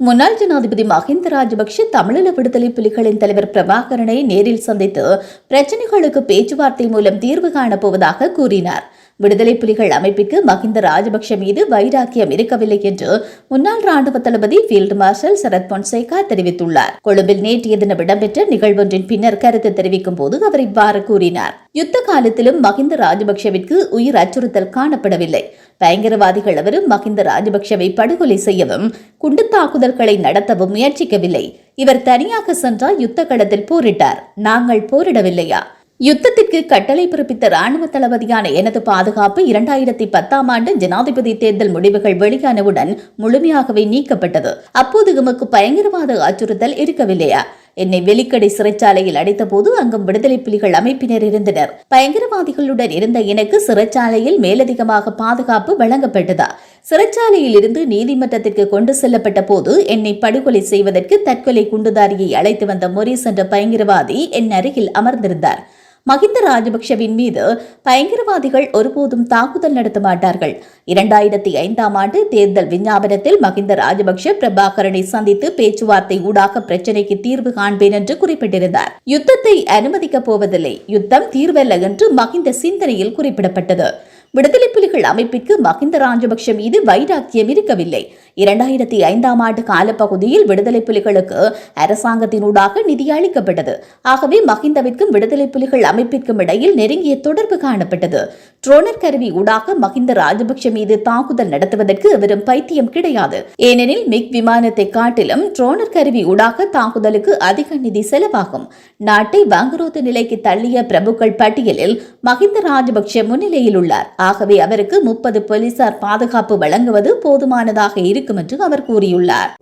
முன்னாள் ஜனாதிபதி மஹிந்த ராஜபக்ஷ தமிழீழ விடுதலை புலிகளின் தலைவர் பிரபாகரனை நேரில் சந்தித்து பிரச்சினைகளுக்கு பேச்சுவார்த்தை மூலம் தீர்வு காணப்போவதாக கூறினார். விடுதலை புலிகள் அமைப்பிற்கு மஹிந்த ராஜபக்ஷ மீது வைராக்கியம் இருக்கவில்லை என்று முன்னாள் ராணுவ தளபதி ஃபீல்டு மார்ஷல் சரத் பொன்சேகா தெரிவித்துள்ளார். கொழும்பில் நேற்றைய தினம் இடம்பெற்ற நிகழ்வொன்றின் பின்னர் கருத்து தெரிவிக்கும் போது அவர் இவ்வாறு கூறினார். யுத்த காலத்திலும் மஹிந்த ராஜபக்ஷவிற்கு உயிர் அச்சுறுத்தல் காணப்படவில்லை. பயங்கரவாதிகள் அவரும் மஹிந்த ராஜபக்ஷவை படுகொலை செய்யவும் குண்டு தாக்குதல்களை நடத்தவும் முயற்சிக்கவில்லை. இவர் தனியாக சென்றால் யுத்த களத்தில் போரிட்டார். நாங்கள் போரிடவில்லையா? யுத்தத்திற்கு கட்டளை பிறப்பித்த ராணுவ தளபதியான எனது பாதுகாப்பு இரண்டாயிரத்தி பத்தாம் ஆண்டு ஜனாதிபதி தேர்தல் முடிவுகள் வெளியானவுடன் முழுமையாகவே நீக்கப்பட்டது. அப்போது எமக்கு பயங்கரவாத அச்சுறுத்தல் இருக்கவில்லையா? என்னை வெலிக்கடை சிறைச்சாலையில் அடைத்தபோது அங்கும் விடுதலை புலிகள் அமைப்பினர் இருந்தனர். பயங்கரவாதிகளுடன் இருந்த எனக்கு சிறைச்சாலையில் மேலதிகமாக பாதுகாப்பு வழங்கப்பட்டதா? சிறைச்சாலையில் இருந்து நீதிமன்றத்திற்கு கொண்டு செல்லப்பட்ட போது என்னை படுகொலை செய்வதற்கு தற்கொலை குண்டுதாரியை அழைத்து வந்த மொரீஸ் என்ற பயங்கரவாதி என் அருகில் அமர்ந்திருந்தார். மஹிந்த ராஜபக்ஷவின் மீது பயங்கரவாதிகள் ஒருபோதும் தாக்குதல் நடத்த மாட்டார்கள். இரண்டாயிரத்தி ஐந்தாம் ஆண்டு தேர்தல் விஞ்ஞாபனத்தில் மஹிந்த ராஜபக்ஷ பிரபாகரனை சந்தித்து பேச்சுவார்த்தை ஊடாக பிரச்சினைக்கு தீர்வு காண்பேன் என்று குறிப்பிட்டிருந்தார். யுத்தத்தை அனுமதிக்கப் போவதில்லை. யுத்தம் தீர்வல்ல என்று மஹிந்த சிந்தனையில் குறிப்பிடப்பட்டது. விடுதலை புலிகள் அமைப்பிற்கு மஹிந்த ராஜபக்ஷ மீது வைராக்கியம் இருக்கவில்லை. இரண்டாயிரத்தி ஐந்தாம் ஆண்டு காலப்பகுதியில் விடுதலை புலிகளுக்கு அரசாங்கத்தினூடாக நிதி அளிக்கப்பட்டது. ஆகவே மஹிந்தவிற்கும் விடுதலை புலிகள் அமைப்பிற்கும் இடையில் நெருங்கிய தொடர்பு காணப்பட்டது. ட்ரோனர் கருவி ஊடாக மஹிந்த ராஜபக்ஷ மீது தாக்குதல் நடத்துவதற்கு வெறும் பைத்தியம் கிடையாது. ஏனெனில் மிக் விமானத்தை காட்டிலும் ட்ரோனர் கருவி ஊடாக தாக்குதலுக்கு அதிக நிதி செலவாகும். நாட்டை வங்குரோத்து நிலைக்கு தள்ளிய பிரபுக்கள் பட்டியலில் மஹிந்த ராஜபக்ஷ முன்னிலையில் உள்ளார். ஆகவே அவருக்கு முப்பது போலீசார் பாதுகாப்பு வழங்குவது போதுமானதாக இருக்கும் என்று அவர் கூறியுள்ளார்.